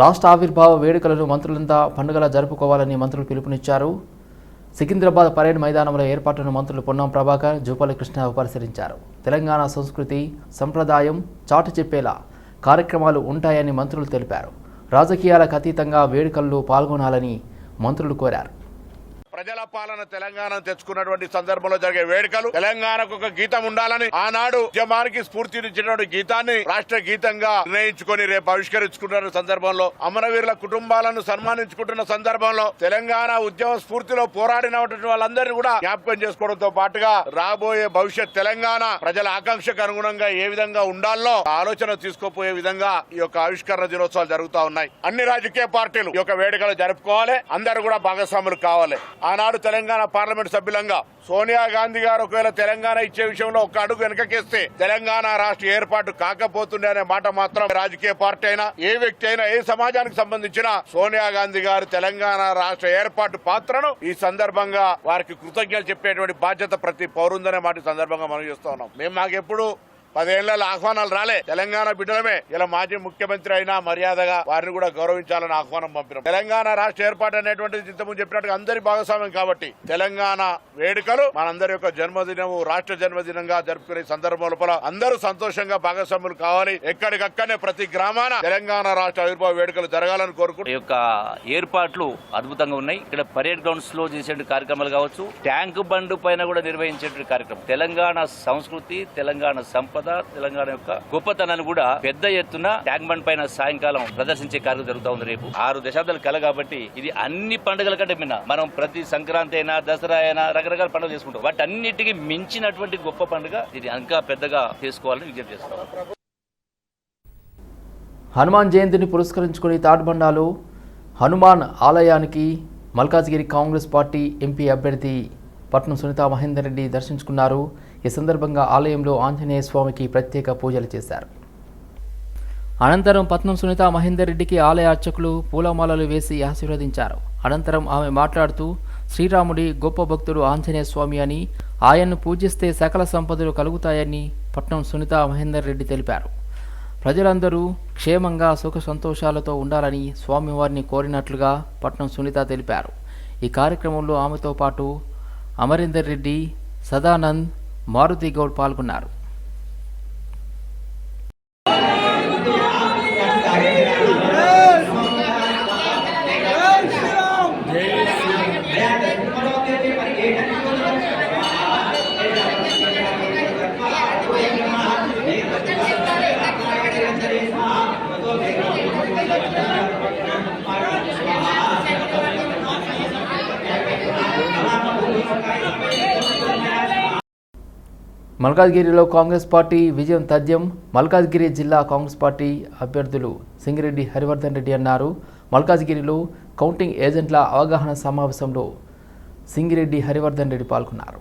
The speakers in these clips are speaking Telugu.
రాష్ట్ర ఆవిర్భావ వేడుకలను మంత్రులంతా పండుగలా జరుపుకోవాలని మంత్రులు పిలుపునిచ్చారు. సికింద్రాబాద్ పరేడ్ మైదానంలో ఏర్పాటును మంత్రులు పొన్నం ప్రభాకర్ జూపల్లి కృష్ణ పరిశీలించారు. తెలంగాణ సంస్కృతి సంప్రదాయం చాటు చెప్పేలా కార్యక్రమాలు ఉంటాయని మంత్రులు తెలిపారు. రాజకీయాలకు అతీతంగా వేడుకల్లో పాల్గొనాలని మంత్రులు కోరారు. ప్రజల పాలన తెలంగాణ తెచ్చుకున్నటువంటి సందర్భంలో జరిగే వేడుకలు తెలంగాణకు ఒక గీతం ఉండాలని ఆనాడు ఉద్యమానికి స్ఫూర్తినిచ్చినటువంటి గీతాన్ని రాష్ట్ర గీతంగా నిర్ణయించుకుని రేపు ఆవిష్కరించుకుంటున్న సందర్భంలో అమరవీరుల కుటుంబాలను సన్మానించుకుంటున్న సందర్భంలో తెలంగాణ ఉద్యమ స్ఫూర్తిలో పోరాడినటువంటి వాళ్ళందరినీ కూడా జ్ఞాపకం చేసుకోవడంతో పాటుగా రాబోయే భవిష్యత్ తెలంగాణ ప్రజల ఆకాంక్షకు అనుగుణంగా ఏ విధంగా ఉండాలో ఆలోచన తీసుకోపోయే విధంగా ఈ యొక్క ఆవిష్కరణ దినోత్సవాలు జరుగుతా ఉన్నాయి. అన్ని రాజకీయ పార్టీలు ఈ యొక్క వేడుకలు జరుపుకోవాలి. అందరూ కూడా భాగస్వాములు కావాలి. ఆనాడు తెలంగాణ పార్లమెంట్ సభ్యులంగా సోనియా గాంధీ గారు ఒకవేళ తెలంగాణ ఇచ్చే విషయంలో ఒక అడుగు వెనకకేస్తే తెలంగాణ రాష్ట్ర ఏర్పాటు కాకపోతుండే అనే మాట మాత్రం రాజకీయ పార్టీ అయినా ఏ వ్యక్తి అయినా ఏ సమాజానికి సంబంధించిన సోనియా గాంధీ గారు తెలంగాణ రాష్ట్ర ఏర్పాటు పాత్రను ఈ సందర్భంగా వారికి కృతజ్ఞతలు చెప్పేటువంటి బాధ్యత ప్రతి పౌరుందనే మాట సందర్భంగా మనం చేస్తా ఉన్నాం. మేము మాకెప్పుడు పదేళ్ళ ఆహ్వానాలు రాలే. తెలంగాణ బిడ్డలమే. ఇలా మాజీ ముఖ్యమంత్రి అయినా మర్యాదగా వారిని కూడా గౌరవించాలని ఆహ్వానం పంపినాం. తెలంగాణ రాష్ట్ర ఏర్పాటు అనేటువంటిది ఇంతకుముందు చెప్పినట్టుగా అందరి భాగస్వామ్యం కాబట్టి తెలంగాణ వేడుకలు మనందరి యొక్క జన్మదినము రాష్ట్ర జన్మదినంగా జరుపుకునే సందర్భం లోపల అందరూ సంతోషంగా భాగస్వాములు కావాలి. ఎక్కడికక్కడనే ప్రతి గ్రామాన తెలంగాణ రాష్ట్ర ఆవిర్భావ వేడుకలు జరగాలని కోరుకుంటూ యొక్క ఏర్పాట్లు అద్భుతంగా ఉన్నాయి. ఇక్కడ పరేడ్ గ్రౌండ్స్లో చేసే కార్యక్రమాలు కావచ్చు. ట్యాంక్ బండ్ పైన కూడా నిర్వహించే కార్యక్రమం. తెలంగాణ సంస్కృతి తెలంగాణ సంపద తెలంగాణ యొక్క గొప్పతనాన్ని కూడా పెద్ద ఎత్తున ట్యాంక్ బండ్ పైన సాయంకాలం ప్రదర్శించే కార్యక్రమం జరుగుతూ ఉంది రేపు. ఆరు దశాబ్దాల కల కాబట్టి ఇది అన్ని పండుగల కంటే మిన్న మనం ప్రతి సంక్రాంతి అయినా దసరా అయినా రకరకాల పండుగలు చేసుకుంటాం. వాటి అన్నిటికీ మించినటువంటి గొప్ప పండుగ ఇది ఇంకా పెద్దగా చేసుకోవాలని విజ్ఞప్తి చేస్తాం హనుమాన్ జయంతిని పురస్కరించుకుని తాడ్బండాలో హనుమాన్ ఆలయానికి మల్కాజ్గిరి కాంగ్రెస్ పార్టీ ఎంపీ అభ్యర్థి పట్నం సునీత మహేందర్ రెడ్డి దర్శించుకున్నారు. ఈ సందర్భంగా ఆలయంలో ఆంజనేయ స్వామికి ప్రత్యేక పూజలు చేశారు. అనంతరం పట్నం సునీత మహేందర్ రెడ్డికి ఆలయ అర్చకులు పూలమాలలు వేసి ఆశీర్వదించారు. అనంతరం ఆమె మాట్లాడుతూ శ్రీరాముడి గొప్ప భక్తుడు ఆంజనేయ స్వామి అని ఆయన్ను పూజిస్తే సకల సంపదలు కలుగుతాయని పట్నం సునీత మహేందర్ రెడ్డి తెలిపారు. ప్రజలందరూ క్షేమంగా సుఖ సంతోషాలతో ఉండాలని స్వామివారిని కోరినట్లుగా పట్నం సునీత తెలిపారు. ఈ కార్యక్రమంలో ఆమెతో పాటు అమరీందర్ రెడ్డి సదానంద్ మారుతి గౌడ్ పాల్గొన్నారు. మల్కాజ్గిరిలో కాంగ్రెస్ పార్టీ విజయం తథ్యం. మల్కాజ్గిరి జిల్లా కాంగ్రెస్ పార్టీ అభ్యర్థులు సింగిరెడ్డి హరివర్ధన్ రెడ్డి అన్నారు. మల్కాజ్గిరిలో కౌంటింగ్ ఏజెంట్ల అవగాహన సమావేశంలో సింగిరెడ్డి హరివర్ధన్ రెడ్డి పాల్గొన్నారు.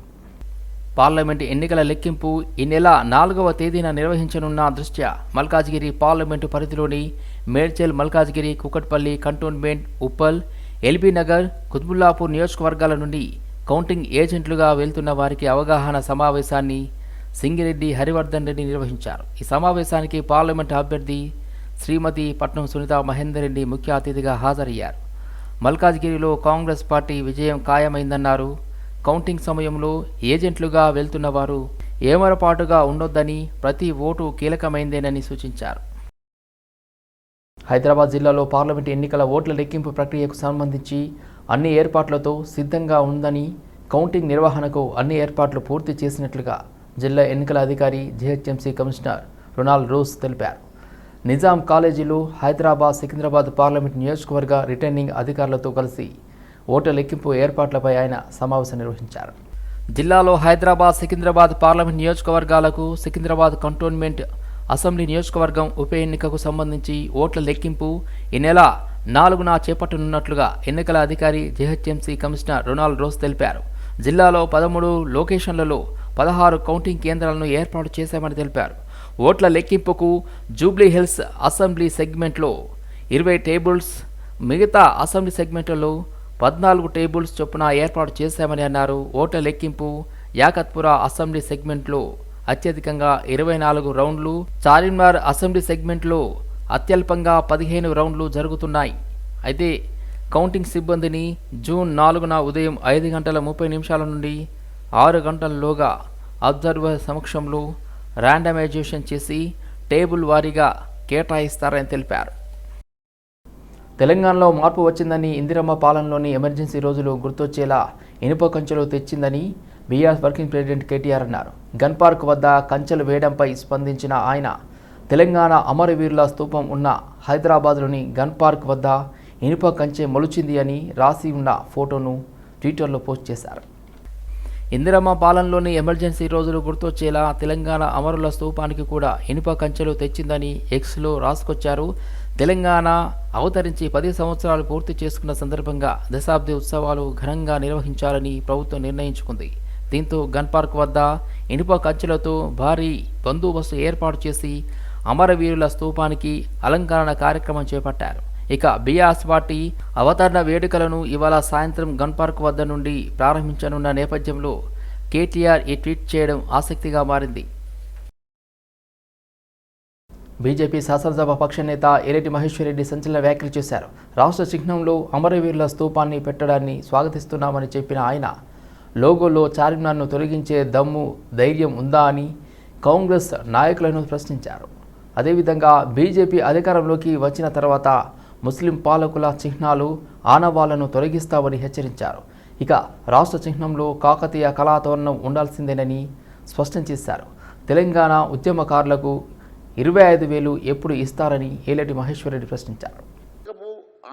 పార్లమెంటు ఎన్నికల లెక్కింపు ఈ నెల నాలుగవ తేదీన నిర్వహించనున్న దృష్ట్యా మల్కాజ్గిరి పార్లమెంటు పరిధిలోని మేడ్చల్ మల్కాజ్గిరి కుకట్పల్లి కంటోన్మెంట్ ఉప్పల్ ఎల్బీ నగర్ కుత్బుల్లాపూర్ నియోజకవర్గాల నుండి కౌంటింగ్ ఏజెంట్లుగా వెళ్తున్న వారికి అవగాహన సమావేశాన్ని సింగిరెడ్డి హరివర్ధన్ రెడ్డి నిర్వహించారు. ఈ సమావేశానికి పార్లమెంటు అభ్యర్థి శ్రీమతి పట్నం సునీత మహేందర్ రెడ్డి ముఖ్య అతిథిగా హాజరయ్యారు. మల్కాజ్గిరిలో కాంగ్రెస్ పార్టీ విజయం ఖాయమైందన్నారు. కౌంటింగ్ సమయంలో ఏజెంట్లుగా వెళ్తున్న వారు ఏమరపాటుగా ఉండొద్దని ప్రతి ఓటు కీలకమైందేనని సూచించారు. హైదరాబాద్ జిల్లాలో పార్లమెంట్ ఎన్నికల ఓట్ల లెక్కింపు ప్రక్రియకు సంబంధించి అన్ని ఏర్పాట్లతో సిద్ధంగా ఉందని కౌంటింగ్ నిర్వహణకు అన్ని ఏర్పాట్లు పూర్తి చేసినట్లుగా జిల్లా ఎన్నికల అధికారి జిహెచ్ఎంసీ కమిషనర్ రొనాల్డ్ రోస్ తెలిపారు. నిజాం కాలేజీలో హైదరాబాద్ సికింద్రాబాద్ పార్లమెంట్ నియోజకవర్గ రిటర్నింగ్ అధికారులతో కలిసి ఓట్ల లెక్కింపు ఏర్పాట్లపై ఆయన సమావేశం నిర్వహించారు. జిల్లాలో హైదరాబాద్ సికింద్రాబాద్ పార్లమెంట్ నియోజకవర్గాలకు సికింద్రాబాద్ కంటోన్మెంట్ అసెంబ్లీ నియోజకవర్గం ఉప ఎన్నికకు సంబంధించి ఓట్ల లెక్కింపు ఈ నెల నాలుగున చేపట్టనున్నట్లుగా ఎన్నికల అధికారి జీహెచ్ఎంసీ కమిషనర్ రొనాల్డ్ రోస్ తెలిపారు. జిల్లాలో పదమూడు లొకేషన్లలో పదహారు కౌంటింగ్ కేంద్రాలను ఏర్పాటు చేశామని తెలిపారు. ఓట్ల లెక్కింపుకు జూబ్లీ హిల్స్ అసెంబ్లీ సెగ్మెంట్లో ఇరవై టేబుల్స్ మిగతా అసెంబ్లీ సెగ్మెంట్లలో పద్నాలుగు టేబుల్స్ చొప్పున ఏర్పాటు చేశామని అన్నారు. ఓట్ల లెక్కింపు యాకత్పుర అసెంబ్లీ సెగ్మెంట్లో అత్యధికంగా ఇరవై నాలుగు రౌండ్లు చార్మినార్ అసెంబ్లీ సెగ్మెంట్లో అత్యల్పంగా పదిహేను రౌండ్లు జరుగుతున్నాయి. అయితే కౌంటింగ్ సిబ్బందిని జూన్ నాలుగున ఉదయం ఐదు గంటల ముప్పై నిమిషాల నుండి ఆరు గంటలలోగా అబ్జర్వర్ సమక్షంలో ర్యాండమైజేషన్ చేసి టేబుల్ వారీగా కేటాయిస్తారని తెలిపారు. తెలంగాణలో మార్పు వచ్చిందని ఇందిరమ్మ పాలనలోని ఎమర్జెన్సీ రోజులు గుర్తొచ్చేలా ఇనుప కంచెలు తెచ్చిందని బీఆర్ వర్కింగ్ ప్రెసిడెంట్ కేటీఆర్ అన్నారు. గన్ పార్క్ వద్ద కంచెలు వేయడంపై స్పందించిన ఆయన తెలంగాణ అమరవీరుల స్తూపం ఉన్న హైదరాబాద్లోని గన్ పార్క్ వద్ద ఇనుప కంచె మొలిచింది అని రాసి ఉన్న ఫోటోను ట్విట్టర్లో పోస్ట్ చేశారు. ఇందిరమ్మ పాలనలోని ఎమర్జెన్సీ రోజులు గుర్తొచ్చేలా తెలంగాణ అమరుల స్థూపానికి కూడా ఇనుప కంచెలు తెచ్చిందని ఎక్స్లో రాసుకొచ్చారు. తెలంగాణ అవతరించి పది సంవత్సరాలు పూర్తి చేసుకున్న సందర్భంగా దశాబ్ది ఉత్సవాలు ఘనంగా నిర్వహించాలని ప్రభుత్వం నిర్ణయించుకుంది. దీంతో గన్ పార్క్ వద్ద ఇనుప కంచెలతో భారీ బందోబస్తు ఏర్పాటు చేసి అమరవీరుల స్థూపానికి అలంకరణ కార్యక్రమం చేపట్టారు. ఇక బీఆర్ఎస్ పార్టీ అవతరణ వేడుకలను ఇవాళ సాయంత్రం గన్ పార్క్ వద్ద నుండి ప్రారంభించనున్న నేపథ్యంలో కేటీఆర్ ఈ ట్వీట్ చేయడం ఆసక్తిగా మారింది. బీజేపీ శాసనసభ పక్ష నేత ఎరెడ్డి మహేశ్వరరెడ్డి సంచలన వ్యాఖ్యలు చేశారు. రాష్ట్ర చిహ్నంలో అమరవీరుల స్తూపాన్ని పెట్టడాన్ని స్వాగతిస్తున్నామని చెప్పిన ఆయన లోగోలో చార్మినార్ను తొలగించే దమ్ము ధైర్యం ఉందా అని కాంగ్రెస్ నాయకులను ప్రశ్నించారు. అదేవిధంగా బీజేపీ అధికారంలోకి వచ్చిన తర్వాత ముస్లిం పాలకుల చిహ్నాలు ఆనవాళ్ళను తొలగిస్తామని హెచ్చరించారు. ఇక రాష్ట్ర చిహ్నంలో కాకతీయ కళాతోరణం ఉండాల్సిందేనని స్పష్టం చేశారు. తెలంగాణ ఉద్యమకారులకు ఇరవై ఐదు వేలు ఎప్పుడు ఇస్తారని ఏలేటి మహేశ్వరరెడ్డి ప్రశ్నించారు.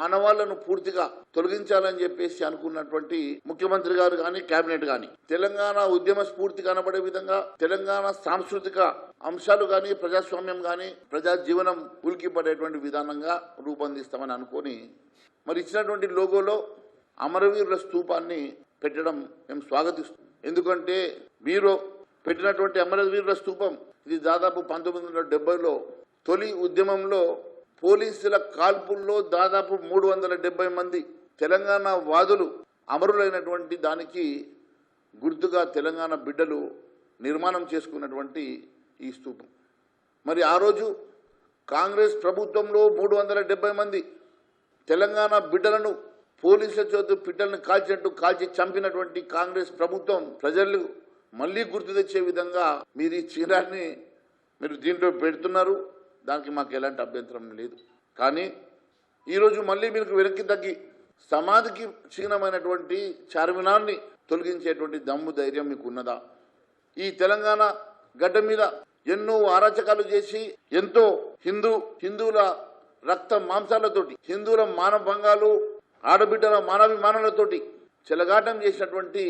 ఆనవాళ్ళను పూర్తిగా తొలగించాలని చెప్పేసి అనుకున్నటువంటి ముఖ్యమంత్రి గారు కానీ కేబినెట్ కానీ తెలంగాణ ఉద్యమ స్ఫూర్తి కనబడే విధంగా తెలంగాణ సాంస్కృతిక అంశాలు కానీ ప్రజాస్వామ్యం కానీ ప్రజా జీవనం ఉలికిపడేటువంటి విధానంగా రూపొందిస్తామని అనుకొని మరి ఇచ్చినటువంటి లోగోలో అమరవీరుల స్తూపాన్ని పెట్టడం మేము స్వాగతిస్తాం ఎందుకంటే మీరు పెట్టినటువంటి అమరవీరుల స్తూపం ఇది దాదాపు పంతొమ్మిది వందల డెబ్బైలో తొలి ఉద్యమంలో పోలీసుల కాల్పుల్లో దాదాపు మూడు వందల డెబ్బై మంది తెలంగాణ వాదులు అమరులైనటువంటి దానికి గుర్తుగా తెలంగాణ బిడ్డలు నిర్మాణం చేసుకున్నటువంటి ఈ స్థూపం. మరి ఆ రోజు కాంగ్రెస్ ప్రభుత్వంలో మూడు వందల డెబ్బై మంది తెలంగాణ బిడ్డలను పోలీసుల చేతు బిడ్డలను కాల్చినట్టు కాల్చి చంపినటువంటి కాంగ్రెస్ ప్రభుత్వం ప్రజలు మళ్ళీ గుర్తు తెచ్చే విధంగా మీరు ఈ చీరాన్ని మీరు దీంట్లో పెడుతున్నారు. దానికి మాకు ఎలాంటి అభ్యంతరం లేదు. కానీ ఈరోజు మళ్ళీ మీకు వెనక్కి తగ్గి సమాధికి చిహ్నమైనటువంటి చార్మినార్ని తొలగించేటువంటి దమ్ము ధైర్యం మీకు ఉన్నదా ఈ తెలంగాణ గడ్డ మీద ఎన్నో అరాచకాలు చేసి ఎంతో హిందూ హిందువుల రక్త మాంసాలతోటి హిందువుల మానభంగాలు ఆడబిడ్డల మానవిమానాలతోటి చెలగాటం చేసినటువంటి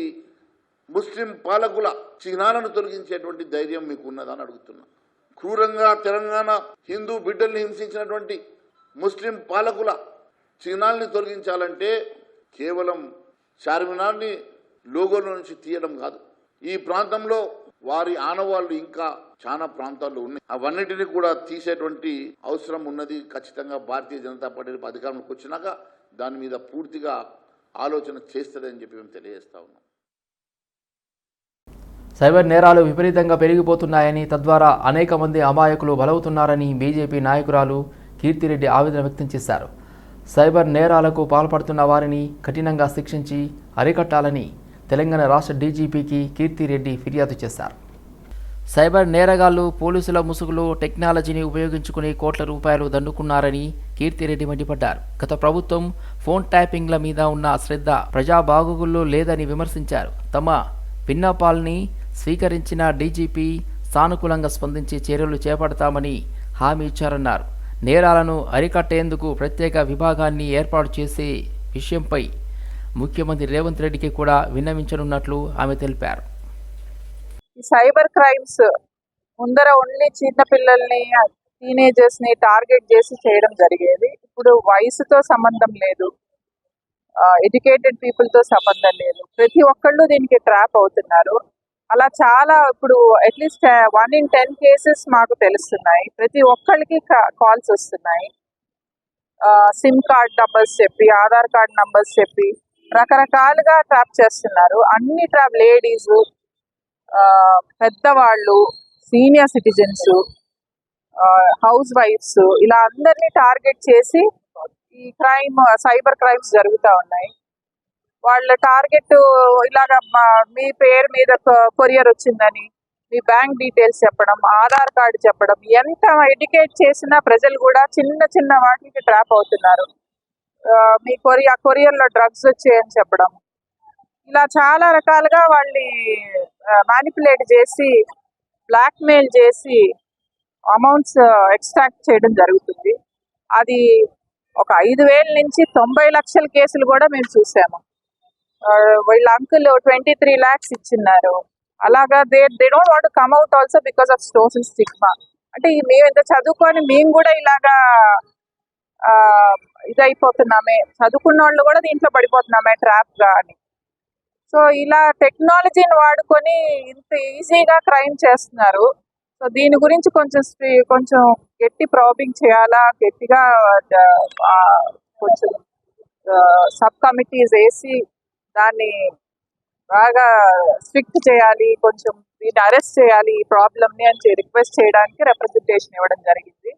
ముస్లిం పాలకుల చిహ్నాలను తొలగించేటువంటి ధైర్యం మీకు ఉన్నదని అడుగుతున్నా. క్రూరంగా తెలంగాణ హిందూ బిడ్డల్ని హింసించినటువంటి ముస్లిం పాలకుల చిహ్నాల్ని తొలగించాలంటే కేవలం చార్మినార్ని లోగోలో నుంచి తీయడం కాదు. ఈ ప్రాంతంలో వారి ఆనవాళ్ళు ఇంకా చాలా ప్రాంతాల్లో ఉన్నాయి. అవన్నిటిని కూడా తీసేటువంటి అవసరం ఉన్నది ఖచ్చితంగా భారతీయ జనతా పార్టీ అధికారంలోకి వచ్చినాక దాని మీద పూర్తిగా ఆలోచన చేస్తుందని చెప్పి మేము తెలియజేస్తా ఉన్నాం. సైబర్ నేరాలు విపరీతంగా పెరిగిపోతున్నాయని తద్వారా అనేక మంది అమాయకులు బలవుతున్నారని బీజేపీ నాయకురాలు కీర్తిరెడ్డి ఆవేదన వ్యక్తం చేశారు. సైబర్ నేరాలకు పాల్పడుతున్న వారిని కఠినంగా శిక్షించి అరికట్టాలని తెలంగాణ రాష్ట్ర డీజీపీకి కీర్తిరెడ్డి ఫిర్యాదు చేశారు. సైబర్ నేరగాళ్ళు పోలీసుల ముసుగులో టెక్నాలజీని ఉపయోగించుకుని కోట్ల రూపాయలు దండుకున్నారని కీర్తిరెడ్డి మండిపడ్డారు. గత ప్రభుత్వం ఫోన్ ట్యాపింగ్ల మీద ఉన్న శ్రద్ధ ప్రజా బాగోగుల్లో లేదని విమర్శించారు. తమ విన్నపాల్ని స్వీకరించిన డీజీపీ సానుకూలంగా స్పందించి చర్యలు చేపడతామని హామీ ఇచ్చారన్నారు. నేరాలను అరికట్టేందుకు ప్రత్యేక విభాగాన్ని ఏర్పాటు చేసే విషయంపై ముఖ్యమంత్రి రేవంత్ రెడ్డికి కూడా విన్నవించనున్నట్లు ఆమె తెలిపారు. ఈ సైబర్ క్రైమ్స్ ముందర ఓన్లీ చిన్న పిల్లల్ని టీనేజర్స్ని టార్గెట్ చేసి చేయడం జరిగేది. ఇప్పుడు వయసుతో సంబంధం లేదు. ఎడ్యుకేటెడ్ పీపుల్తో సంబంధం లేదు. ప్రతి ఒక్కళ్ళు దీనికి ట్రాప్ అవుతున్నారు. అలా చాలా ఇప్పుడు at least one in ten cases మాకు తెలుస్తున్నాయి. ప్రతి ఒక్కళ్ళకి కాల్స్ వస్తున్నాయి. సిమ్ కార్డ్ నంబర్స్ చెప్పి ఆధార్ కార్డ్ నంబర్స్ చెప్పి రకరకాలుగా ట్రాప్ చేస్తున్నారు. అన్ని ట్రాప్ లేడీస్ పెద్దవాళ్ళు సీనియర్ సిటిజన్స్ హౌస్ వైఫ్స్ ఇలా అందరినీ టార్గెట్ చేసి ఈ క్రైమ్ సైబర్ క్రైమ్స్ జరుగుతూ ఉన్నాయి. వాళ్ళ టార్గెట్ ఇలాగ మా- మీ పేరు మీద కొరియర్ వచ్చిందని మీ బ్యాంక్ డీటెయిల్స్ చెప్పడం ఆధార్ కార్డు చెప్పడం ఎంత ఎడ్యుకేట్ చేసినా ప్రజలు కూడా చిన్న చిన్న వాటికి ట్రాప్ అవుతున్నారు. మీ కొరియా కొరియర్లో డ్రగ్స్ వచ్చాయని చెప్పడం. ఇలా చాలా రకాలుగా వాళ్ళని మ్యానిపులేట్ చేసి బ్లాక్మెయిల్ చేసి అమౌంట్స్ ఎక్స్ట్రాక్ట్ చేయడం జరుగుతుంది. అది ఒక ఐదు వేల నుంచి తొంభై లక్షల కేసులు కూడా మేము చూసాము. వీళ్ళ అంకుల్ ట్వంటీ త్రీ ల్యాక్స్ ఇచ్చిన్నారు. అలాగా they they don't want come out also because of social stigma అంటే మేము ఇంత చదువుకొని మేము కూడా ఇలాగా ఇదైపోతున్నామే. చదువుకున్న వాళ్ళు కూడా దీంట్లో పడిపోతున్నామే ట్రాప్గా అని. సో ఇలా టెక్నాలజీని వాడుకొని ఇంత ఈజీగా క్రైమ్ చేస్తున్నారు. సో దీని గురించి కొంచెం కొంచెం గట్టి ప్రాబింగ్ చేయాలా? గట్టిగా కొంచెం సబ్ కమిటీస్ వేసి దాన్ని బాగా స్ట్రిక్ట్ చేయాలి కొంచెం దీన్ని అరెస్ట్ చేయాలి ఈ ప్రాబ్లమ్ని అని రిక్వెస్ట్ చేయడానికి రిప్రజెంటేషన్ ఇవ్వడం జరిగింది.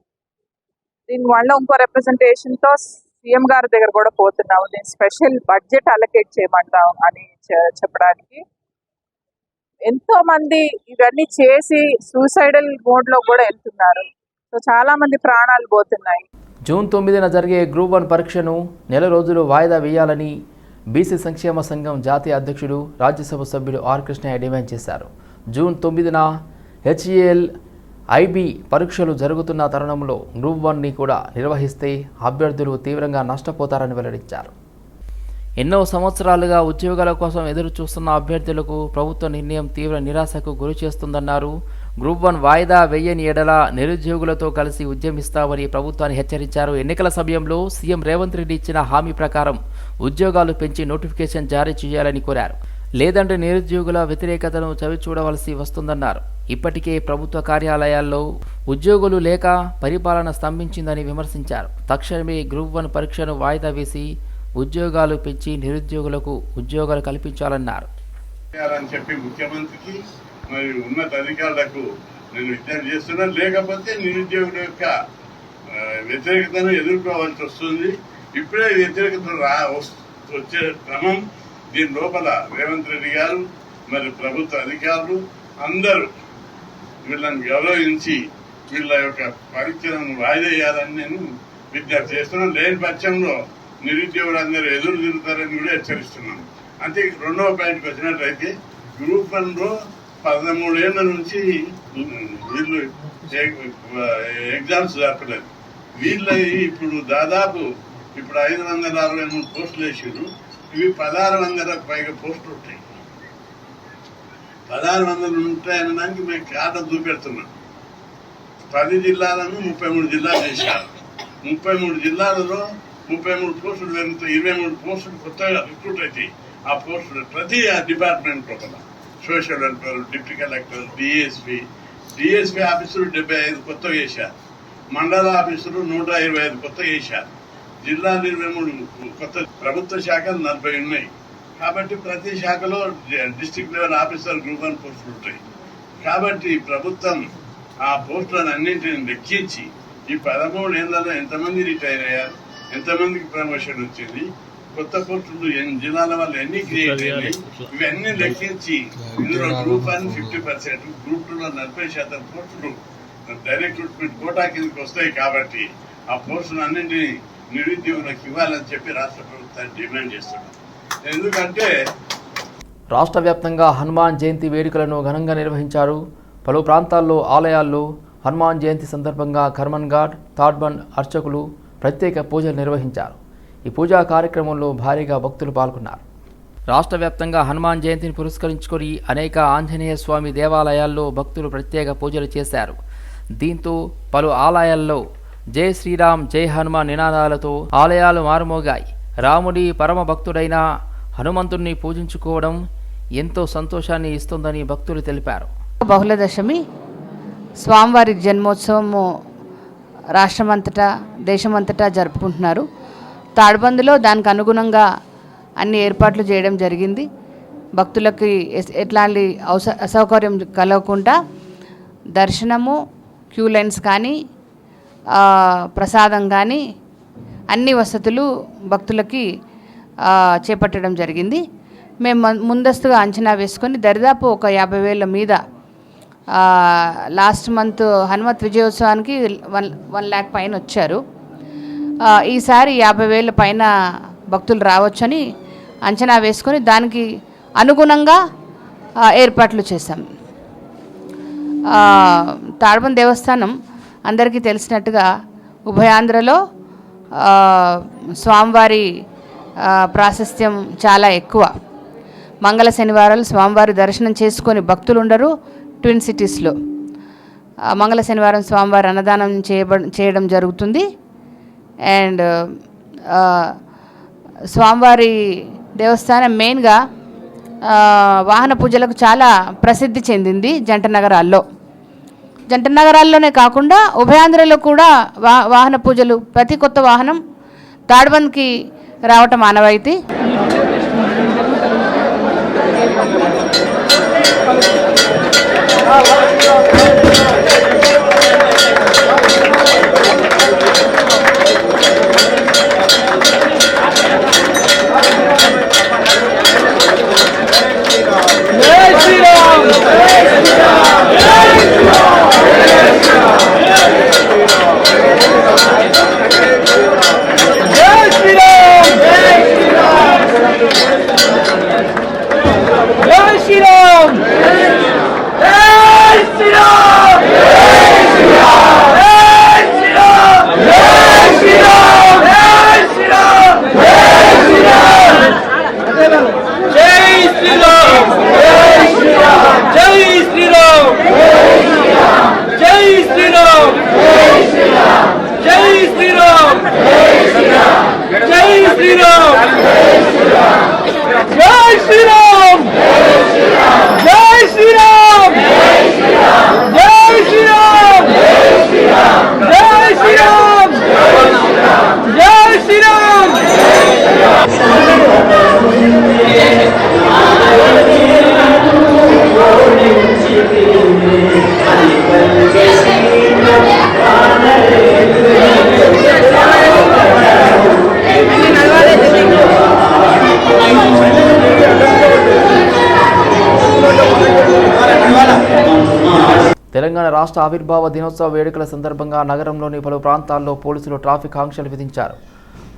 దీని వల్ల ఇంకో రిప్రజెంటేషన్తో సీఎం గారి దగ్గర కూడా పోతున్నాము. దీని స్పెషల్ బడ్జెట్ అలకేట్ చేయమంటాం అని చె- చెప్పడానికి. ఎంతో మంది ఇవన్నీ చేసి సూసైడల్ మోడ్లో కూడా వెళ్తున్నారు. సో చాలా మంది ప్రాణాలు పోతున్నాయి. జూన్ తొమ్మిదిన జరిగే గ్రూప్ వన్ పరీక్షను నెల రోజులు వాయిదా వేయాలని బీసీ సంక్షేమ సంఘం జాతీయ అధ్యక్షుడు రాజ్యసభ సభ్యుడు ఆర్ కృష్ణయ్య డిమాండ్ చేశారు. జూన్ తొమ్మిదిన హెచ్ఏఎల్ ఐబీ పరీక్షలు జరుగుతున్న తరుణంలో గ్రూప్ వన్ని కూడా నిర్వహిస్తే అభ్యర్థులు తీవ్రంగా నష్టపోతారని వెల్లడించారు. ఎన్నో సంవత్సరాలుగా ఉద్యోగాల కోసం ఎదురు చూస్తున్న అభ్యర్థులకు ప్రభుత్వ నిర్ణయం తీవ్ర నిరాశకు గురి చేస్తుందన్నారు గ్రూప్ వన్ వాయిదా వెయ్యని ఎడల నిరుద్యోగులతో కలిసి ఉద్యమిస్తామని ప్రభుత్వాన్ని హెచ్చరించారు. ఎన్నికల సమయంలో సీఎం రేవంత్ రెడ్డి ఇచ్చిన హామీ ప్రకారం ఉద్యోగాలు పెంచి నోటిఫికేషన్ జారీ చేయాలని కోరారు. లేదంటే నిరుద్యోగుల వ్యతిరేకతను చవిచూడవలసి వస్తుందన్నారు. ఇప్పటికే ప్రభుత్వ కార్యాలయాల్లో ఉద్యోగులు లేక పరిపాలన స్తంభించిందని విమర్శించారు. తక్షణమే గ్రూప్ వన్ పరీక్షను వాయిదా వేసి ఉద్యోగాలు పెంచి నిరుద్యోగులకు ఉద్యోగాలు కల్పించాలన్నారు. చెప్పి ముఖ్యమంత్రికి మరి ఉన్నత అధికారులకు నేను విజ్ఞప్తి చేస్తున్నాను లేకపోతే నిరుద్యోగుల యొక్క వ్యతిరేకతను ఎదుర్కోవాల్సి వస్తుంది. ఇప్పుడే వ్యతిరేకత రా వచ్చే క్రమం దీని లోపల రేవంత్ రెడ్డి గారు మరి ప్రభుత్వ అధికారులు అందరూ వీళ్ళని గౌరవించి వీళ్ళ యొక్క పరిచయను వాయిదా వేయాలని నేను విజ్ఞప్తి చేస్తున్నాను లేని పక్షంలో నిరుద్యోగులందరూ ఎదురు తిరుగుతారని కూడా హెచ్చరిస్తున్నాను. అంతే రెండవ పాయింట్కి వచ్చినట్లయితే గ్రూప్ వన్లో లో పదమూడేళ్ళ నుంచి వీళ్ళు ఎగ్జామ్స్ జరపలేదు వీళ్ళు ఇప్పుడు దాదాపు ఇప్పుడు ఐదు వందల అరవై మూడు పోస్టులు వేసారు ఇవి పదహారు వందలకు పైగా పోస్టులు ఉంటాయి. పదహారు వందలు ఉంటాయనడానికి మేము కాటం చూపెడుతున్నాం. పది జిల్లాలను ముప్పై మూడు జిల్లాలు చేశారు. ముప్పై మూడు జిల్లాలలో ముప్పై మూడు పోస్టులు పెరుగుతాయి. ఇరవై మూడు పోస్టులు కొత్తగా రిక్రూట్ అవుతాయి ఆ పోస్టులు ప్రతి ఆ డిపార్ట్మెంట్ లోపల. Social welfare deputy collector DSP DSP ఆఫీసులు డెబ్బై ఐదు కొత్తగా వేశారు. మండల ఆఫీసులు నూట ఇరవై ఐదు కొత్తగా వేశారు. జిల్లా ఇరవై మూడు కొత్త ప్రభుత్వ శాఖలు నలభై ఉన్నాయి. కాబట్టి ప్రతి శాఖలో district level officer group one పోస్టులు ఉంటాయి. కాబట్టి ప్రభుత్వం ఆ పోస్టులను అన్నింటిని లెక్కించి ఈ పదమూడు ఏళ్ళలో ఎంతమంది రిటైర్ అయ్యారు? ఎంతమందికి ప్రమోషన్ వచ్చింది? కొత్త ఎన్ని జిల్లాల వల్ల ఎన్ని క్రియేట్ అయినాయి ఇవన్నీ లెక్కించి ఇందులో group one fifty percent group two లో నలభై శాతం పోస్టులు డైరెక్ట్ రిక్రూట్మెంట్ కోటా కిందకి వస్తాయి కాబట్టి ఆ పోస్టులు అన్నింటినీ నిరుద్యోగులకు ఇవ్వాలని చెప్పి రాష్ట్ర ప్రభుత్వాన్ని డిమాండ్ చేస్తున్నాం ఎందుకంటే రాష్ట్ర వ్యాప్తంగా హనుమాన్ జయంతి వేడుకలను ఘనంగా నిర్వహించారు. పలు ప్రాంతాల్లో ఆలయాల్లో హనుమాన్ జయంతి సందర్భంగా కర్మన్ ఘాట్ తాడ్బండ్ అర్చకులు ప్రత్యేక పూజలు నిర్వహించారు. ఈ పూజా కార్యక్రమంలో భారీగా భక్తులు పాల్గొన్నారు. రాష్ట్ర వ్యాప్తంగా హనుమాన్ జయంతిని పురస్కరించుకొని అనేక ఆంజనేయ స్వామి దేవాలయాల్లో భక్తులు ప్రత్యేక పూజలు చేశారు. దీంతో పలు ఆలయాల్లో జై శ్రీరామ్ జై హనుమాన్ నినాదాలతో ఆలయాలు మారుమోగాయి. రాముడి పరమ భక్తుడైన హనుమంతుణ్ణి పూజించుకోవడం ఎంతో సంతోషాన్ని ఇస్తుందని భక్తులు తెలిపారు. బహుళదశమి స్వామివారి జన్మోత్సవము రాష్ట్రమంతటా దేశమంతటా జరుపుకుంటున్నారు. తాడ్బందులో దానికి అనుగుణంగా అన్ని ఏర్పాట్లు చేయడం జరిగింది. భక్తులకి ఎస్- ఎట్లాంటి అవస అసౌకర్యం కలగకుండా దర్శనము క్యూ లైన్స్ కానీ ప్రసాదం కానీ అన్ని వసతులు భక్తులకి చేపట్టడం జరిగింది. మేము ముందస్తుగా అంచనా వేసుకొని దరిదాపు ఒక యాభై వేల మీద లాస్ట్ మంత్ హనుమత్ విజయోత్సవానికి వన్ వన్ ల్యాక్ పైన వచ్చారు. ఈసారి యాభై వేల పైన భక్తులు రావచ్చని అంచనా వేసుకొని దానికి అనుగుణంగా ఏర్పాట్లు చేశాం. తాడబం దేవస్థానం అందరికీ తెలిసినట్టుగా ఉభయాంధ్రలో స్వామివారి ప్రాశస్త్యం చాలా ఎక్కువ. మంగళ శనివారాలు స్వామివారి దర్శనం చేసుకొని భక్తులు ఉండరు ట్విన్ సిటీస్లో. మంగళ శనివారం స్వామివారి అన్నదానం చేయబ చేయడం జరుగుతుంది. అండ్ uh, uh, స్వామివారి దేవస్థానం మెయిన్గా వాహన పూజలకు చాలా ప్రసిద్ధి చెందింది జంట నగరాల్లో. జంట నగరాల్లోనే కాకుండా ఉభయాంధ్రలో కూడా వా వాహన పూజలు ప్రతి కొత్త వాహనం తాడ్బంద్కి రావటం ఆనవాయితీ తెలంగాణ రాష్ట్ర ఆవిర్భావ దినోత్సవ వేడుకల సందర్భంగా నగరంలోని పలు ప్రాంతాల్లో పోలీసులు ట్రాఫిక్ ఆంక్షలు విధించారు.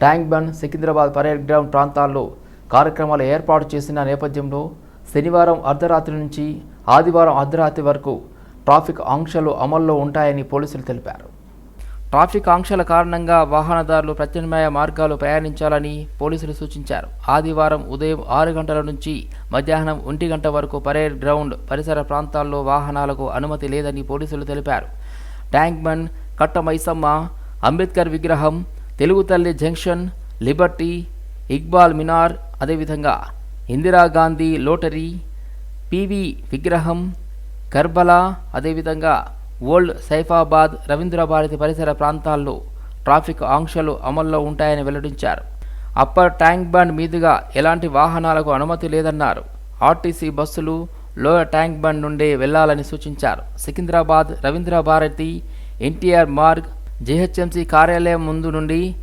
Tank bund Secunderabad parade ground ప్రాంతాల్లో కార్యక్రమాలు ఏర్పాటు చేసిన నేపథ్యంలో శనివారం అర్ధరాత్రి నుంచి ఆదివారం అర్ధరాత్రి వరకు ట్రాఫిక్ ఆంక్షలు అమల్లో ఉంటాయని పోలీసులు తెలిపారు. ట్రాఫిక్ ఆంక్షల కారణంగా వాహనదారులు ప్రత్యామ్నాయ మార్గాలు ప్రయాణించాలని పోలీసులు సూచించారు. ఆదివారం ఉదయం ఆరు గంటల నుంచి మధ్యాహ్నం ఒంటి గంట వరకు పరేడ్ గ్రౌండ్ పరిసర ప్రాంతాల్లో వాహనాలకు అనుమతి లేదని పోలీసులు తెలిపారు. ట్యాంక్ బండ్ అంబేద్కర్ విగ్రహం తెలుగు తల్లి జంక్షన్ లిబర్టీ ఇక్బాల్ మినార్ అదేవిధంగా ఇందిరాగాంధీ లోటరీ పివి విగ్రహం కర్బలా అదేవిధంగా ఓల్డ్ సైఫాబాద్ రవీంద్రభారతి పరిసర ప్రాంతాల్లో ట్రాఫిక్ ఆంక్షలు అమల్లో ఉంటాయని వెల్లడించారు. అప్పర్ ట్యాంక్ బండ్ మీదుగా ఎలాంటి వాహనాలకు అనుమతి లేదన్నారు. ఆర్టీసీ బస్సులు లోయర్ ట్యాంక్ బండ్ నుండే వెళ్ళాలని సూచించారు. సికింద్రాబాద్ రవీంద్రభారతి ఎన్టీఆర్ మార్గ్ జీహెచ్ఎంసీ కార్యాలయం ముందు నుండి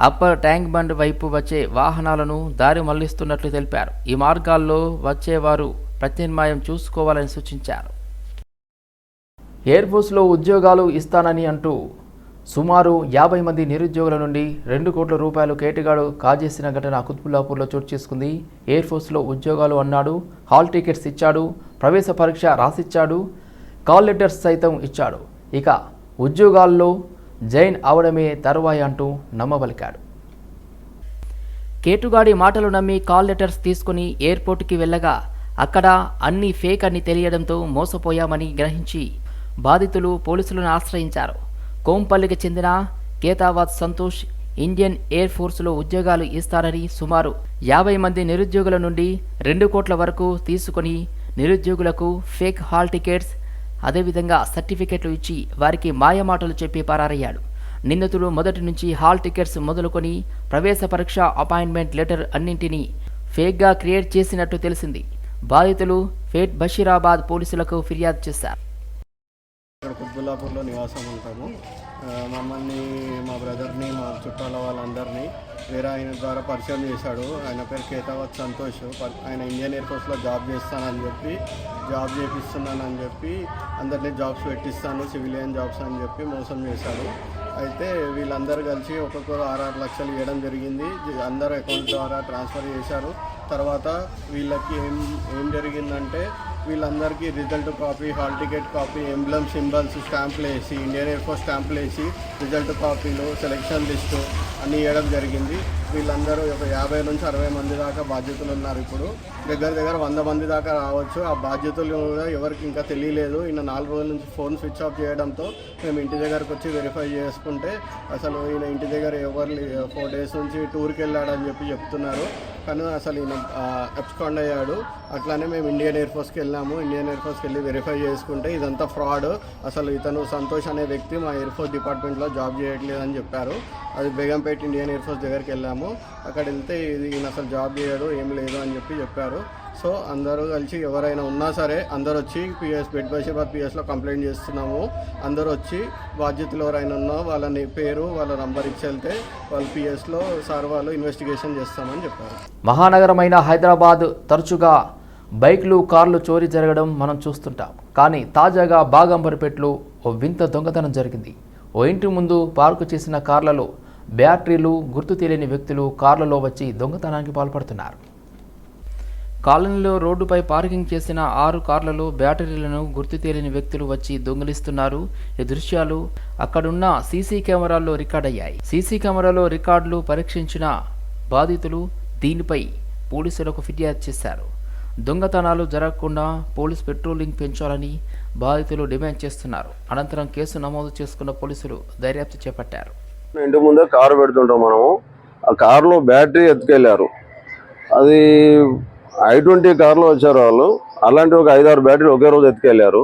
అప్పర్ ట్యాంక్ బండ్ వైపు వచ్చే వాహనాలను దారి మళ్ళిస్తున్నట్లు తెలిపారు. ఈ మార్గాల్లో వచ్చేవారు ప్రత్యామ్నాయం చూసుకోవాలని సూచించారు. ఎయిర్ ఫోర్స్లో ఉద్యోగాలు ఇస్తానని అంటూ సుమారు యాభై మంది నిరుద్యోగుల నుండి రెండు కోట్ల రూపాయలు కేటగాడు కాజేసిన ఘటన కుత్బుల్లాపూర్లో చోటు చేసుకుంది. ఎయిర్ ఫోర్స్లో ఉద్యోగాలు అన్నాడు హాల్ టికెట్స్ ఇచ్చాడు ప్రవేశ పరీక్ష రాసిచ్చాడు కాల్ లెటర్స్ సైతం ఇచ్చాడు. ఇక ఉద్యోగాల్లో జైన్ అవడమే తరువాయి అంటూ నమ్మబలికాడు. కేటుగాడి మాటలు నమ్మి కాల్ లెటర్స్ తీసుకుని ఎయిర్పోర్ట్కి వెళ్ళగా అక్కడ అన్ని ఫేక్ అని తెలియడంతో మోసపోయామని గ్రహించి బాధితులు పోలీసులను ఆశ్రయించారు. కోంపల్లికి చెందిన కేతావత్ సంతోష్ ఇండియన్ ఎయిర్ ఫోర్స్లో ఉద్యోగాలు ఇస్తారని సుమారు యాభై మంది నిరుద్యోగుల నుండి రెండు కోట్ల వరకు తీసుకొని నిరుద్యోగులకు ఫేక్ హాల్ టికెట్స్ అదేవిధంగా సర్టిఫికెట్లు ఇచ్చి వారికి మాయమాటలు చెప్పి పారారయ్యాడు నిందితుడు మొదటి నుంచి హాల్ టికెట్స్ మొదలుకొని ప్రవేశ పరీక్ష అపాయింట్మెంట్ లెటర్ అన్నింటినీ ఫేక్గా క్రియేట్ చేసినట్టు తెలిసింది. బాధితులు ఫేట్ బషీరాబాద్ పోలీసులకు ఫిర్యాదు చేశారు. ఇక్కడ కుత్బుల్లాపూర్లో నివాసం ఉంటాము. మమ్మల్ని మా బ్రదర్ని మా చుట్టాల వాళ్ళందరినీ వేరే ఆయన ద్వారా పరిచయం చేశాడు. ఆయన పేరు కేతావత్ సంతోష్. ఆయన ఇండియన్ ఎయిర్ ఫోర్స్లో జాబ్ చేస్తానని చెప్పి జాబ్ చేపిస్తున్నానని చెప్పి అందరినీ జాబ్స్ పెట్టిస్తాను సివిలియన్ జాబ్స్ అని చెప్పి మోసం చేశాడు. అయితే వీళ్ళందరూ కలిసి ఒక్కొక్కరు ఆరు లక్షలు ఇవ్వడం జరిగింది. అందరు అకౌంట్ ద్వారా ట్రాన్స్ఫర్ చేశారు. తర్వాత వీళ్ళకి ఏం ఏం జరిగిందంటే వీళ్ళందరికీ result copy hall ticket copy emblem symbols స్టాంపులు వేసి ఇండియన్ ఎయిర్ ఫోర్స్ స్టాంపులు వేసి రిజల్ట్ కాపీలు సెలెక్షన్ లిస్టు అన్నీ ఇవ్వడం జరిగింది. వీళ్ళందరూ ఒక యాభై నుంచి అరవై మంది దాకా బాధ్యతలు ఉన్నారు ఇప్పుడు. దగ్గర దగ్గర వంద మంది దాకా రావచ్చు. ఆ బాధ్యతలు కూడా ఎవరికి ఇంకా తెలియలేదు. ఈయన నాలుగు రోజుల నుంచి ఫోన్ స్విచ్ ఆఫ్ చేయడంతో మేము ఇంటి దగ్గరకు వచ్చి వెరిఫై చేసుకుంటే అసలు ఈయన ఇంటి దగ్గర ఎవరు ఫోర్ డేస్ నుంచి టూర్కి వెళ్ళాడని చెప్పి చెప్తున్నారు. తను అసలు ఈయన అబ్స్కాండ్ అయ్యాడు. అట్లానే మేము ఇండియన్ ఎయిర్ ఫోర్స్కి వెళ్ళాము. ఇండియన్ ఎయిర్ ఫోర్స్కి వెళ్ళి వెరిఫై చేసుకుంటే ఇదంతా ఫ్రాడ్ అసలు ఇతను సంతోష్ అనే వ్యక్తి మా ఎయిర్ ఫోర్స్ డిపార్ట్మెంట్లో జాబ్ చేయట్లేదని చెప్పారు. అది బేగంపేట ఇండియన్ ఎయిర్ ఫోర్స్ దగ్గరికి వెళ్ళాము. అక్కడ వెళ్తే ఇది ఈయన అసలు జాబ్ చేయడు ఏం లేదు అని చెప్పి చెప్పారు. సో అందరూ కలిసి ఎవరైనా ఉన్నా సరే అందరూ వచ్చి పిఎస్ బెడ్ బషీర్బాద్ పిఎస్లో కంప్లైంట్ చేస్తున్నాము. అందరూ వచ్చి బాధ్యతలు ఎవరైనా ఉన్నా వాళ్ళని పేరు వాళ్ళ నంబర్ ఇచ్చి వెళ్తే వాళ్ళు పిఎస్లో సార్ వాళ్ళు ఇన్వెస్టిగేషన్ చేస్తామని చెప్పారు. మహానగరమైన హైదరాబాద్ తరచుగా బైక్లు కార్లు చోరీ జరగడం మనం చూస్తుంటాం. కానీ తాజాగా బాగంబరిపేటలో ఓ వింత దొంగతనం జరిగింది. ఓ ఇంటి ముందు పార్కు చేసిన కార్లలో బ్యాటరీలు గుర్తు తెలియని వ్యక్తులు కార్లలో వచ్చి దొంగతనానికి పాల్పడుతున్నారు. కాలనీలో రోడ్డుపై పార్కింగ్ చేసిన ఆరు కార్లలో బ్యాటరీలను గుర్తు తెలియని వ్యక్తులు వచ్చి దొంగిలిస్తున్నారు. ఈ దృశ్యాలు అక్కడున్న సీసీ కెమెరాల్లో రికార్డ్ అయ్యాయి సీసీ కెమెరాలో రికార్డులు పరీక్షించిన బాధితులు దీనిపై పోలీసులకు ఫిర్యాదు చేశారు. దొంగతనాలు జరగకుండా పోలీస్ పెట్రోలింగ్ పెంచాలని బాధితులు డిమాండ్ చేస్తున్నారు. అనంతరం కేసు నమోదు చేసుకున్న పోలీసులు దర్యాప్తు చేపట్టారు. ఇంటి ముందే కారు పెడుతుంటాం మనము. ఆ కారులో బ్యాటరీ ఎత్తుకెళ్ళారు అది ఐ ట్వంటీ కార్లో వచ్చారు వాళ్ళు. అలాంటి ఒక ఐదారు బ్యాటరీలు ఒకే రోజు ఎత్తుకెళ్ళారు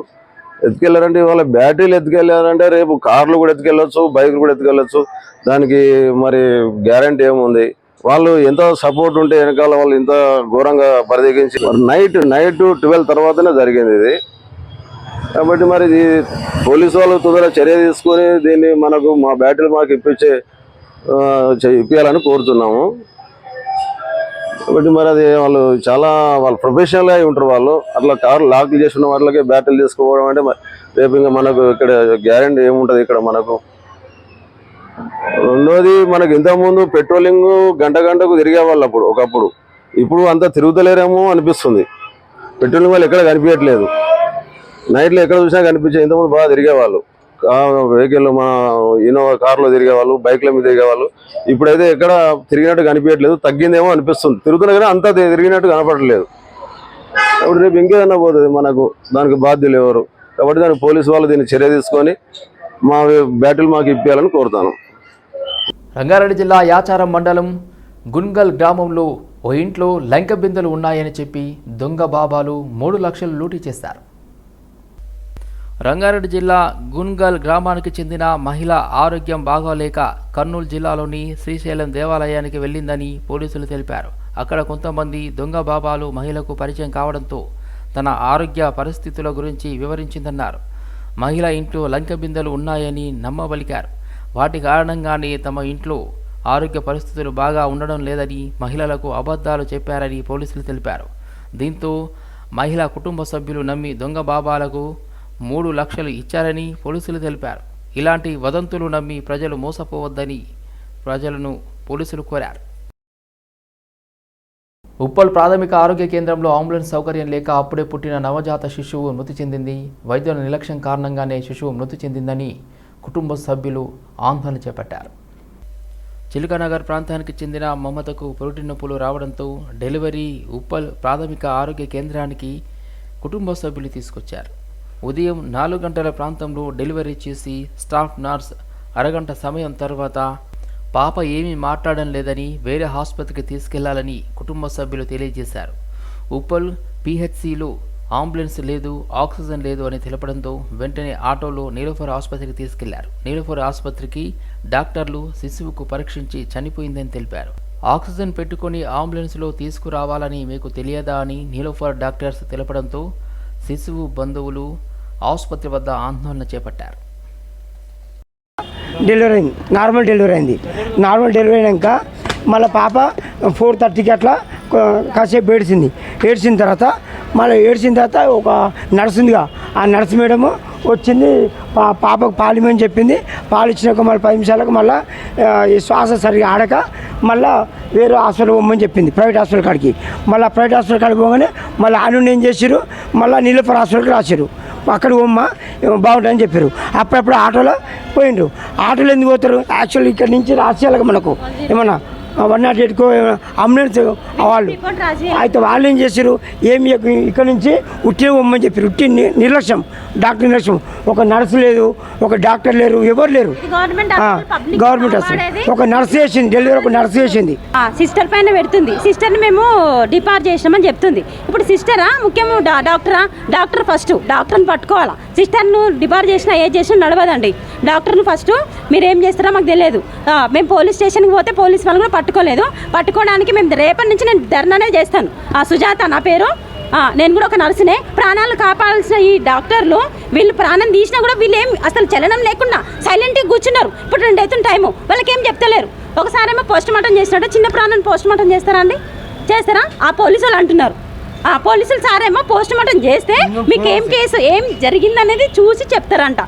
ఎత్తుకెళ్ళారంటే ఇవాళ బ్యాటరీలు ఎత్తుకెళ్ళారంటే రేపు కార్లు కూడా ఎత్తుకెళ్ళొచ్చు బైక్లు కూడా ఎత్తుకెళ్ళొచ్చు. దానికి మరి గ్యారంటీ ఏముంది? వాళ్ళు ఎంత సపోర్ట్ ఉంటే వెనకాల వాళ్ళు ఇంత ఘోరంగా పరిదగించి నైట్ నైట్ ట్వెల్వ్ తర్వాతనే జరిగింది ఇది. కాబట్టి మరి ఇది పోలీసు వాళ్ళు తొందరగా చర్య తీసుకొని దీన్ని మనకు మా బ్యాటరీ మాకు ఇప్పించే ఇప్పించాలని కోరుతున్నాము. కాబట్టి మరి అది వాళ్ళు చాలా వాళ్ళు ప్రొఫెషనల్ అయి ఉంటారు వాళ్ళు. అట్లా కారు లాక్ చేసిన వాళ్ళకే బ్యాటరీలు తీసుకోవడం అంటే రేపు ఇంకా మనకు ఇక్కడ గ్యారెంటీ ఏముంటుంది ఇక్కడ మనకు? రెండోది మనకు ఇంతకుముందు పెట్రోలింగ్ గంట గంటకు తిరిగే వాళ్ళు అప్పుడు ఒకప్పుడు. ఇప్పుడు అంతా తిరుగుతలేరేమో అనిపిస్తుంది. పెట్రోలింగ్ వాళ్ళు ఎక్కడ కనిపించట్లేదు. నైట్లో ఎక్కడ చూసినా కనిపించే ఇంతకుముందు బాగా తిరిగేవాళ్ళు వెహికల్ మా ఇన్నోవా కార్లో తిరిగేవాళ్ళు బైక్ల మీద తిరిగేవాళ్ళు. ఇప్పుడైతే ఎక్కడ తిరిగినట్టు కనిపించట్లేదు. తగ్గిందేమో అనిపిస్తుంది. తిరుగుతున్నా కానీ అంతా తిరిగినట్టు కనపడట్లేదు. ఇప్పుడు రేపు ఇంకేదన్నా పోతుంది మనకు. దానికి బాధ్యులు ఎవరు? కాబట్టి దానికి పోలీసు వాళ్ళు దీన్ని చర్య తీసుకొని మా బ్యాటిల్ మాకు ఇప్పించాలని కోరుతాను. రంగారెడ్డి జిల్లా యాచారం మండలం గున్గల్ గ్రామంలో ఓ ఇంట్లో లంక బిందెలు ఉన్నాయని చెప్పి దొంగ బాబాలు మూడు లక్షలు లూటీ చేశారు. రంగారెడ్డి జిల్లా గున్గల్ గ్రామానికి చెందిన మహిళ ఆరోగ్యం బాగోలేక కర్నూలు జిల్లాలోని శ్రీశైలం దేవాలయానికి వెళ్ళిందని పోలీసులు తెలిపారు. అక్కడ కొంతమంది దొంగ బాబాలు మహిళకు పరిచయం కావడంతో తన ఆరోగ్య పరిస్థితుల గురించి వివరించిందన్నారు. మహిళ ఇంట్లో లంక బిందెలు ఉన్నాయని నమ్మబలికారు. వాటి కారణంగానే తమ ఇంట్లో ఆరోగ్య పరిస్థితులు బాగా ఉండడం లేదని మహిళలకు అబద్ధాలు చెప్పారని పోలీసులు తెలిపారు. దీంతో మహిళ కుటుంబ సభ్యులు నమ్మి దొంగ బాబాలకు మూడు లక్షలు ఇచ్చారని పోలీసులు తెలిపారు. ఇలాంటి వదంతులు నమ్మి ప్రజలు మోసపోవద్దని ప్రజలను పోలీసులు కోరారు. ఉప్పల్ ప్రాథమిక ఆరోగ్య కేంద్రంలో అంబులెన్స్ సౌకర్యం లేక అప్పుడే పుట్టిన నవజాత శిశువు మృతి చెందింది. వైద్యుల నిర్లక్ష్యం కారణంగానే శిశువు మృతి చెందిందని కుటుంబ సభ్యులు ఆందోళన చేపట్టారు. చిలుకనగర్ ప్రాంతానికి చెందిన మమతకు పురుటి నొప్పులు రావడంతో డెలివరీ ఉప్పల్ ప్రాథమిక ఆరోగ్య కేంద్రానికి కుటుంబ సభ్యులు తీసుకొచ్చారు. ఉదయం నాలుగు గంటల ప్రాంతంలో డెలివరీ చేసి స్టాఫ్ నర్స్ అరగంట సమయం తర్వాత పాప ఏమీ మాట్లాడడం లేదని వేరే ఆసుపత్రికి తీసుకెళ్ళాలని కుటుంబ సభ్యులు తెలియజేశారు. ఉప్పల్ పిహెచ్సిలో అంబులెన్స్ లేదు ఆక్సిజన్ లేదు అని తెలపడంతో వెంటనే ఆటోలో నీలోఫర్ ఆసుపత్రికి తీసుకెళ్ళారు. నీలోఫర్ ఆసుపత్రికి డాక్టర్లు శిశువుకు పరీక్షించి చనిపోయిందని తెలిపారు. ఆక్సిజన్ పెట్టుకొని అంబులెన్స్లో తీసుకురావాలని మీకు తెలియదా అని నీలోఫర్ డాక్టర్స్ తెలపడంతో శిశువు బంధువులు ఆసుపత్రి వద్ద ఆందోళన చేపట్టారు. డెలివరీ అయింది. నార్మల్ డెలివరీ అయింది. నార్మల్ డెలివరీ అయినాక మళ్ళీ పాప ఫోర్ థర్టీకి అట్లా కాసేపు ఏడ్చింది. ఏడ్చిన తర్వాత మళ్ళీ ఏడ్చిన తర్వాత ఒక నర్స్ ఉందిగా. ఆ నర్స్ మేడము వచ్చింది. పా పాపకు పాలిమని చెప్పింది. పాలు ఇచ్చినాక మళ్ళీ పది నిమిషాలకు మళ్ళీ ఈ శ్వాస సరిగా ఆడక మళ్ళీ వేరే హాస్పిటల్ పోమని చెప్పింది ప్రైవేట్ హాస్పిటల్ కాడికి. మళ్ళీ ప్రైవేట్ హాస్పిటల్ కాడికి పోగానే మళ్ళీ ఆను ఏం చేశారు మళ్ళీ నీళ్ళపర హాస్పిటల్కి రాశారు అక్కడ పోమ్మ బాగుంటుందని చెప్పారు అప్పుడప్పుడు ఆటోలో పోయిండ్రు. ఆటోలో ఎందుకు పోతారు? యాక్చువల్ ఇక్కడ నుంచి రాసేయాలి మనకు ఏమన్నా వన్ నాట్ ఎయిట్కో అంబులెన్స్ వాళ్ళు. అయితే వాళ్ళు ఏం చేశారు ఏమి ఇక్కడ నుంచి ఉట్టి పోమ్మని చెప్పారు ఉట్టి నిర్లక్ష్యం డాక్టర్ నిర్లక్ష్యం. ఒక నర్సు లేదు ఒక డాక్టర్ లేరు ఎవరు లేరు. గవర్నమెంట్ హాస్పిటల్ ఒక నర్సు చేసింది డెలివరీ ఒక నర్సు చేసింది. సిస్టర్ పైన పెడుతుంది. సిస్టర్ని మేము డిపార్ట్ చేసినామని చెప్తుంది. ఇప్పుడు సిస్టరా ముఖ్యము డాక్టరా? డాక్టర్ ఫస్ట్ డాక్టర్ని పట్టుకోవాలా? సిస్టర్ను డిపార్ట్ చేసినా ఏది చేసినా నడవదండి. డాక్టర్ను ఫస్ట్ మీరు ఏం చేస్తారో మాకు తెలియదు. మేము పోలీస్ స్టేషన్కి పోతే పోలీస్ వాళ్ళు కూడా పట్టుకోలేదు. పట్టుకోవడానికి మేము రేపటి నుంచి నేను ధర్నానే చేస్తాను. ఆ సుజాత నా పేరు. నేను కూడా ఒక నర్సునే. ప్రాణాలు కాపాడాల్సిన ఈ డాక్టర్లు వీళ్ళు ప్రాణం తీసినా కూడా వీళ్ళు ఏం అసలు చలనం లేకుండా సైలెంట్గా కూర్చున్నారు. ఇప్పుడు రెండు అవుతుంది టైము. వాళ్ళకి ఏం చెప్తలేరు. ఒకసారేమో పోస్ట్ మార్టం చేసినట్టు చిన్న ప్రాణం పోస్ట్ మార్టం చేస్తారా అండి? చేస్తారా? ఆ పోలీసు వాళ్ళు అంటున్నారు. ఆ పోలీసులు సారేమో పోస్ట్ మార్టం చేస్తే మీకు ఏం కేసు ఏం జరిగిందనేది చూసి చెప్తారంట.